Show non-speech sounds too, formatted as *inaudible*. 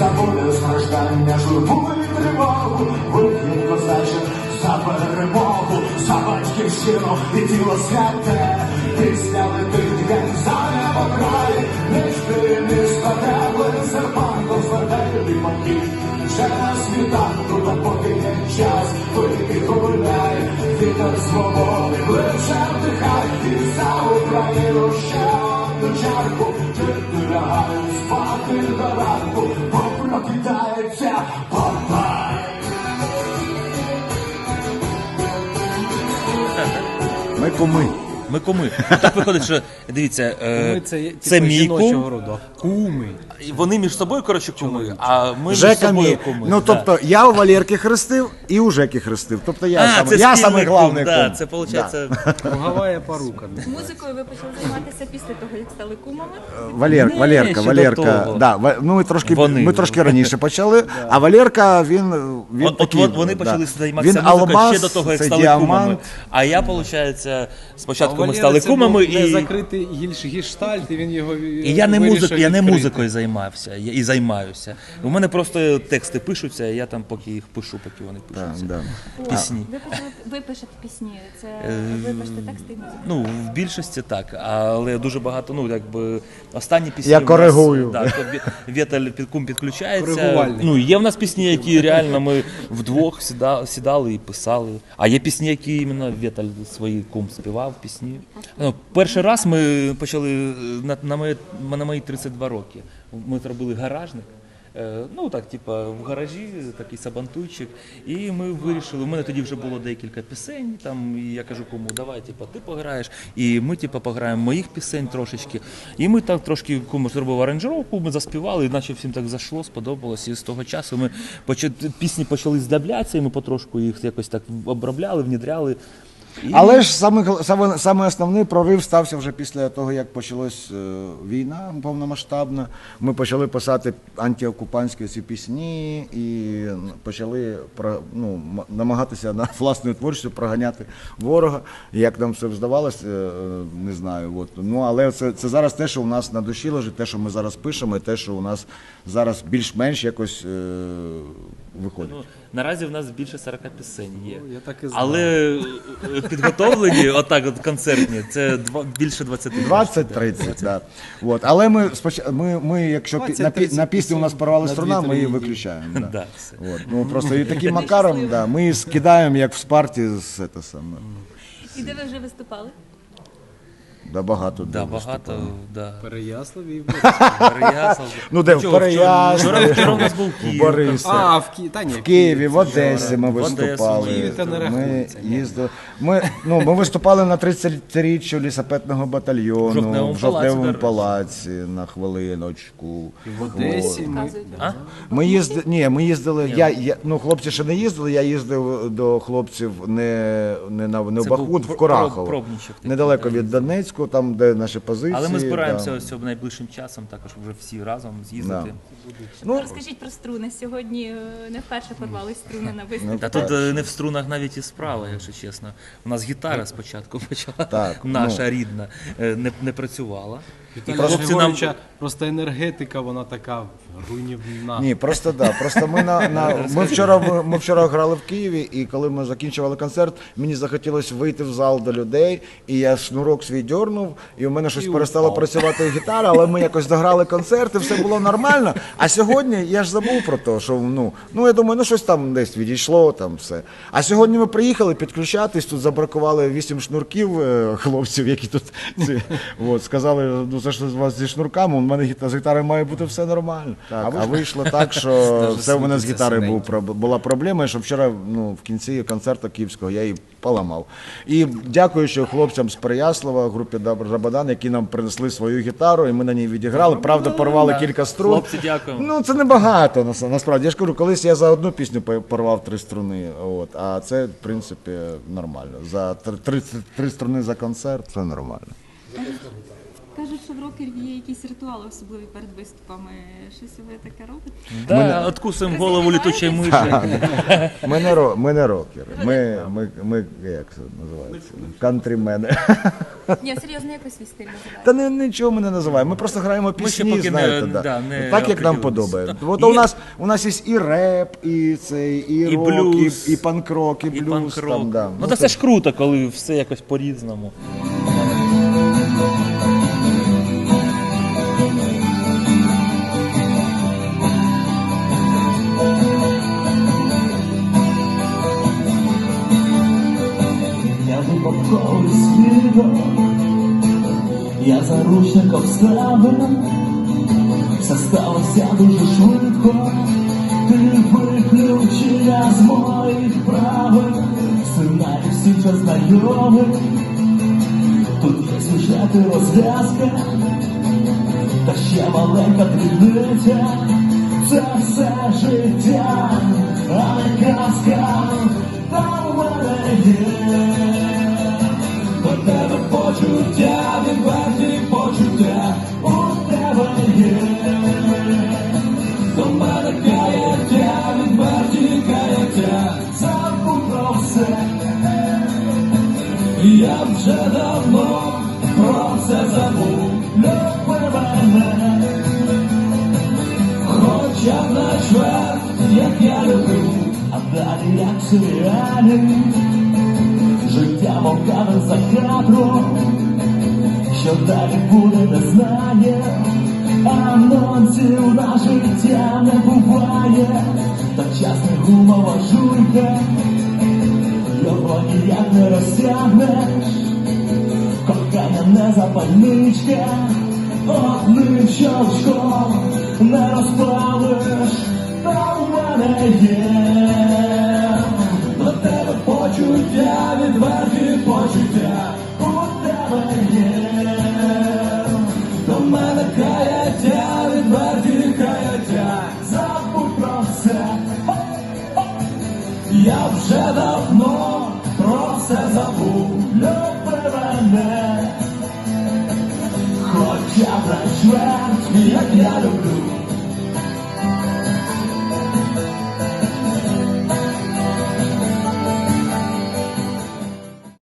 Забуде страждання, журбу і тривогу, вип'ють козаче за перемогу, за батьківщину і тіло святе. Пісня летить, як за небо край, не жди місто теплим серпанком звертай ліпаки. Ще на світанку, допоки є час, вийди гуляй, вітер свободи, лише вдихай, і за Україну ще одну чарку, діти лягають Ми куми. Ми куми. Ну, так виходить, що дивіться, е, Ми це, є, це типу, мій жіночого кум. роду. а Куми. І Вони між собою, коротше, куми, а ми між Жека собою мій. куми. Ну, да. тобто, я у Валерки хрестив і у Жеки хрестив. Тобто я, а, саме, це я спільний самий главний кум, да, це виходить. Круговая порука. Музикою ви почали займатися після того, як стали кумами. Валер, Ні, Валерка, ще до Валерка. того. Да, Ва- ну, ми, трошки, Вони. ми трошки раніше *laughs* почали, а Валерка, він, він От, от, такий, от вони да. почали займатися він музикою алмаз, ще до того, як це стали діамант. кумами. А я, виходить, спочатку ми Валера стали це кумами був не і. закритий гільш гештальт, і він його І я не музик, я не музикою займався я, і займаюся. У мене просто тексти пишуться, і я там поки їх пишу, поки вони пишуться. да. Пісні. Ви почали ви пишете пісні. Це ви пишете тексти і музику. Ну, в більшості так, але дуже багато, ну, якби останні пісні. Я в нас, коригую. да, то під кум підключається. Коригувальник. Ну, є в нас пісні, які реально ми вдвох сіда, сідали і писали. А є пісні, які іменно Вєтель свої кум співав пісні. Ну, перший раз ми почали е, на, на, мої, на мої 32 роки. Ми зробили гаражник. Е, Ну так, типа, в гаражі такий сабантуйчик. І ми вирішили. У мене тоді вже було декілька пісень. Там і я кажу, кому давай, типа, ти пограєш. І ми, типа, пограємо моїх пісень трошечки. І ми так трошки кому зробив аранжировку, ми заспівали, і наче всім так зайшло, сподобалось. І з того часу ми почали, пісні почали здавлятися, і ми потрошку їх якось так обробляли, внідряли. Але ж саме, саме, основний прорив стався вже після того, як почалась е, війна повномасштабна. Ми почали писати антиокупантські ці пісні і почали ну, намагатися на *laughs* власною творчістю проганяти ворога. Як нам це здавалося, е, не знаю. От. Ну, але це, це зараз те, що у нас на душі лежить, те, що ми зараз пишемо, і те, що у нас зараз більш-менш якось е, виходить. Ну, наразі в нас більше 40 пісень є. Ну, я так і знав. Але е, підготовлені, отак, от концертні, це два, більше 20. 20-30, да. Вот. Але ми, споч... ми, ми якщо пі- на, пі... на пісні у нас порвала на струна, ми її дві-три виключаємо. Да. Да, все. Вот. Ну, просто і таким макаром, да, ми її скидаємо, як в Спарті, з це саме. І де ви вже виступали? Да, багато. Да, де багато, виступали. да. Переяслав і *laughs* Переяслав. Ну, де в Чого, Переяславі, Вчора, вчора у нас був в Київ. Борисі. А, в Ки... Та ні, В Києві, в Одесі ми Одесі, виступали. в Києві та не ми рахується, ні. їздили. Ми, ну, ми виступали на 30-річчю лісопетного батальйону В Жовтневому в Жовтневому палаці, на хвилиночку. в Одесі. Ми... А? Ми їздили, ні, ми їздили. Я, я ну хлопці ще не їздили. Я їздив до хлопців не, не на не в Це був Бахмут, про- в Корахово. пробничок такий, недалеко від Донецьку, там де наші позиції. Але ми збираємося да. ось найближчим часом також вже всі разом з'їздити. Ну, Розкажіть про струни. Сьогодні е, не вперше порвали струни на виставці. Та тут е, не в струнах навіть і справа, якщо чесно. У нас гітара спочатку почала Так, наша ну. рідна, е, не, не працювала. І Віталія хлопці нам Григоровича просто енергетика, вона така руйнівна. Ні, просто да. Просто ми на, на ми вчора ми, вчора грали в Києві, і коли ми закінчували концерт, мені захотілося вийти в зал до людей, і я шнурок свій дьорнув, і у мене щось перестала працювати гітара, але ми якось дограли концерт, і все було нормально. А сьогодні я ж забув про те, що ну, ну я думаю, ну щось там десь відійшло, там все. А сьогодні ми приїхали підключатись, тут забракували вісім шнурків е, хлопців, які тут ці, от, сказали, ну це ж у вас зі шнурками, у мене гіта- з гітарою має бути все нормально. Так, а вийшло *laughs* так, що це у мене з гітарою був, була проблема, що вчора ну, в кінці концерту київського я її поламав. І дякуючи хлопцям з Переяслава, групі «Дабр Рабадан, які нам принесли свою гітару, і ми на ній відіграли. Правда, порвали кілька струн. Хлопці, дякуємо. Ну, це небагато нас- насправді. Я ж кажу, колись я за одну пісню порвав три струни, от, а це, в принципі, нормально. За три, три, три струни за концерт це нормально. Кажуть, що в рокерів є якісь ритуали особливі перед виступами. Щось ви таке робите? Да, Мене- откусуємо голову літучої миші. *laughs* Ми не, ро, ми не рокери. Ми, ми, ми як це називається? Кантрімени. Ні, серйозно, якось свій стиль називаєте. Та не, нічого ми не називаємо. Ми просто граємо Ми ще пісні, поки не- знаєте, да. да, не так як нам определились. подобається. Да. От Є- у нас у нас є і реп, і цей, і, І рок, блюз, і, і панк-рок, і, І блюз. панк-рок. Там, да. Ну, та це ж круто, коли все якось по-різному. Випадковий свідок, я заручник обставин, все сталося дуже швидко, ти виключення з моїх правил, сценарій всі вже знайомий, тут є сюжети розв'язка, та ще маленька дрібниця, це все життя, а не казка, та в мене є. Тебе почуття, відверті почуття, у тебе є. До мене каяття, відверті каяття, забудь про все. Я вже давно про все забув, люби мене. Хоча б на чверть, як я люблю, а далі як серіалі. Життя мов за кадром, що далі буде, не знає, анонсів на життя не буває, та час не гумова жуйка, його ніяк не розтягнеш, кохання не запальничка, одним щелчком не розпалиш, та в мене є. Почуття, почуття, у тебе є. До мене каяття, відверті каяття, забудь про все. Я вже давно про все забув, люби мене. Хоча б на як я люблю,